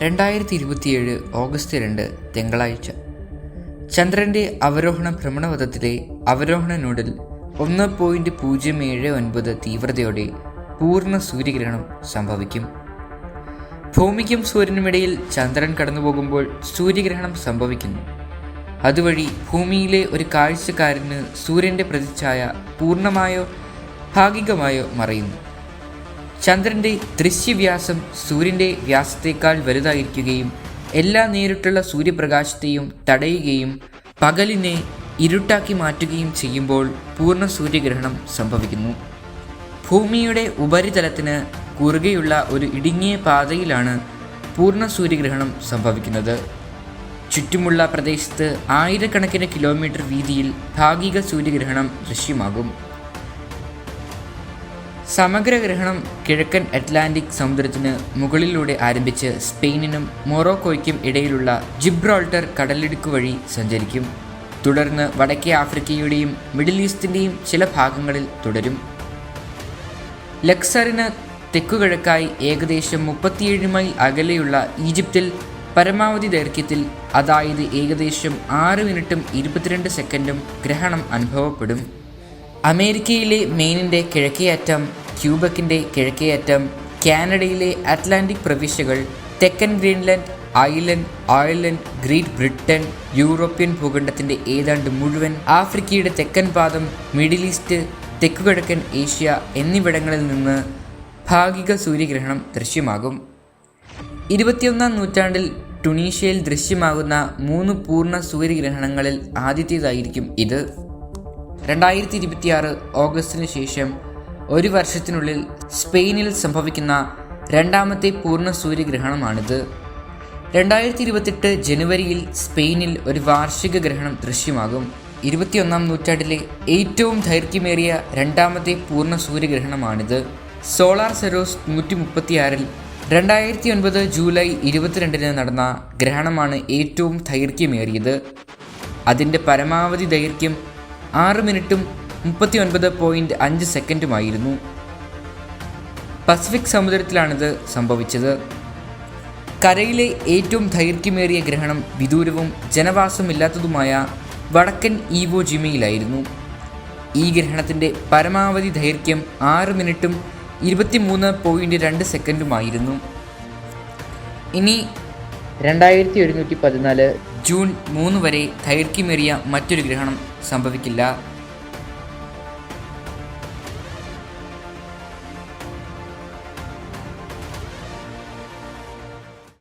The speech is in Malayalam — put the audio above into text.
രണ്ടായിരത്തി ഇരുപത്തിയേഴ് ഓഗസ്റ്റ് രണ്ട് തിങ്കളാഴ്ച. ചന്ദ്രന്റെ അവരോഹണ ഭ്രമണപഥത്തിലെ അവരോഹണ നോഡിൽ ഒന്ന് പോയിന്റ് പൂജ്യം ഏഴ് ഒൻപത് തീവ്രതയോടെ പൂർണ സൂര്യഗ്രഹണം സംഭവിക്കും. ഭൂമിക്കും സൂര്യനുമിടയിൽ ചന്ദ്രൻ കടന്നുപോകുമ്പോൾ സൂര്യഗ്രഹണം സംഭവിക്കുന്നു. അതുവഴി ഭൂമിയിലെ ഒരു കാഴ്ചക്കാരന് സൂര്യന്റെ പ്രതിച്ഛായ പൂർണമായോ ഭാഗികമായോ മറയുന്നു. ചന്ദ്രന്റെ ദൃശ്യവ്യാസം സൂര്യന്റെ വ്യാസത്തേക്കാൾ വലുതായിരിക്കുകയും എല്ലാ നേരിട്ടുള്ള സൂര്യപ്രകാശത്തെയും തടയുകയും പകലിനെ ഇരുട്ടാക്കി മാറ്റുകയും ചെയ്യുമ്പോൾ പൂർണ സൂര്യഗ്രഹണം സംഭവിക്കുന്നു. ഭൂമിയുടെ ഉപരിതലത്തിന് കുറുകെയുള്ള ഒരു ഇടുങ്ങിയ പാതയിലാണ് പൂർണ സൂര്യഗ്രഹണം സംഭവിക്കുന്നത്. ചുറ്റുമുള്ള പ്രദേശത്ത് ആയിരക്കണക്കിന് കിലോമീറ്റർ വീതിയിൽ ഭാഗിക സൂര്യഗ്രഹണം ദൃശ്യമാകും. സമഗ്രഗ്രഹണം കിഴക്കൻ അറ്റ്ലാന്റിക് സമുദ്രത്തിന് മുകളിലൂടെ ആരംഭിച്ച് സ്പെയിനിനും മൊറോക്കോയ്ക്കും ഇടയിലുള്ള ജിബ്രോൾട്ടർ കടലിടുക്ക് വഴി സഞ്ചരിക്കും. തുടർന്ന് വടക്കേ ആഫ്രിക്കയുടെയും മിഡിൽ ഈസ്റ്റിന്റെയും ചില ഭാഗങ്ങളിൽ തുടരും. ലക്സറിന് തെക്കുകിഴക്കായി ഏകദേശം മുപ്പത്തിയേഴ് മൈൽ അകലെയുള്ള ഈജിപ്തിൽ പരമാവധി ദൈർഘ്യത്തിൽ അതായത് ഏകദേശം ആറ് മിനിറ്റും ഇരുപത്തിരണ്ട് സെക്കൻഡും ഗ്രഹണം അനുഭവപ്പെടും. അമേരിക്കയിലെ മെയിനിന്റെ കിഴക്കേ അറ്റം ക്യൂബക്കിന്റെ കിഴക്കേയറ്റം കാനഡയിലെ അറ്റ്ലാന്റിക് പ്രവിശ്യകൾ തെക്കൻ Greenland island Ireland Great Britain European ഭൂഖണ്ഡത്തിന്റെ ഏതാണ്ട് മുഴുവൻ ആഫ്രിക്കയുടെ തെക്കൻ പാദം മിഡിൽ ഈസ്റ്റ് തെക്കുകിഴക്കൻ ഏഷ്യ എന്നിവിടങ്ങളിൽ നിന്ന് ഭാഗിക സൂര്യഗ്രഹണം ദൃശ്യമാകും. ഇരുപത്തിയൊന്നാം നൂറ്റാണ്ടിൽ ടുണീഷ്യയിൽ ദൃശ്യമാകുന്ന മൂന്ന് പൂർണ സൂര്യഗ്രഹണങ്ങളിൽ ആദ്യത്തേതായിരിക്കും ഇത്. രണ്ടായിരത്തി ഇരുപത്തിയാറ് ഓഗസ്റ്റിന് ശേഷം ഒരു വർഷത്തിനുള്ളിൽ സ്പെയിനിൽ സംഭവിക്കുന്ന രണ്ടാമത്തെ പൂർണ സൂര്യഗ്രഹണമാണിത്. രണ്ടായിരത്തി ഇരുപത്തെട്ട് ജനുവരിയിൽ സ്പെയിനിൽ ഒരു വാർഷിക ഗ്രഹണം ദൃശ്യമാകും. ഇരുപത്തിയൊന്നാം നൂറ്റാണ്ടിലെ ഏറ്റവും ദൈർഘ്യമേറിയ രണ്ടാമത്തെ പൂർണ സൂര്യഗ്രഹണമാണിത്. സോളാർ സെറോസ് നൂറ്റി മുപ്പത്തിയാറിൽ രണ്ടായിരത്തി ഒൻപത് ജൂലൈ ഇരുപത്തിരണ്ടിന് നടന്ന ഗ്രഹണമാണ് ഏറ്റവും ദൈർഘ്യമേറിയത്. അതിന്റെ പരമാവധി ദൈർഘ്യം ആറ് മിനിറ്റും മുപ്പത്തി ഒൻപത് പോയിന്റ് അഞ്ച് സെക്കൻഡുമായിരുന്നു. പസഫിക് സമുദ്രത്തിലാണിത് സംഭവിച്ചത്. കരയിലെ ഏറ്റവും ദൈർഘ്യമേറിയ ഗ്രഹണം വിദൂരവും ജനവാസമില്ലാത്തതുമായ വടക്കൻ ഈവോ ജിമയിലായിരുന്നു. ഈ ഗ്രഹണത്തിന്റെ പരമാവധി ദൈർഘ്യം ആറ് മിനിറ്റും ഇരുപത്തിമൂന്ന് പോയിന്റ് രണ്ട് സെക്കൻഡുമായിരുന്നു. ഇനി രണ്ടായിരത്തി ഒരുന്നൂറ്റി പതിനാല് ജൂൺ മൂന്ന് വരെ ദൈർഘ്യമേറിയ മറ്റൊരു ഗ്രഹണം സംഭവിക്കില്ല.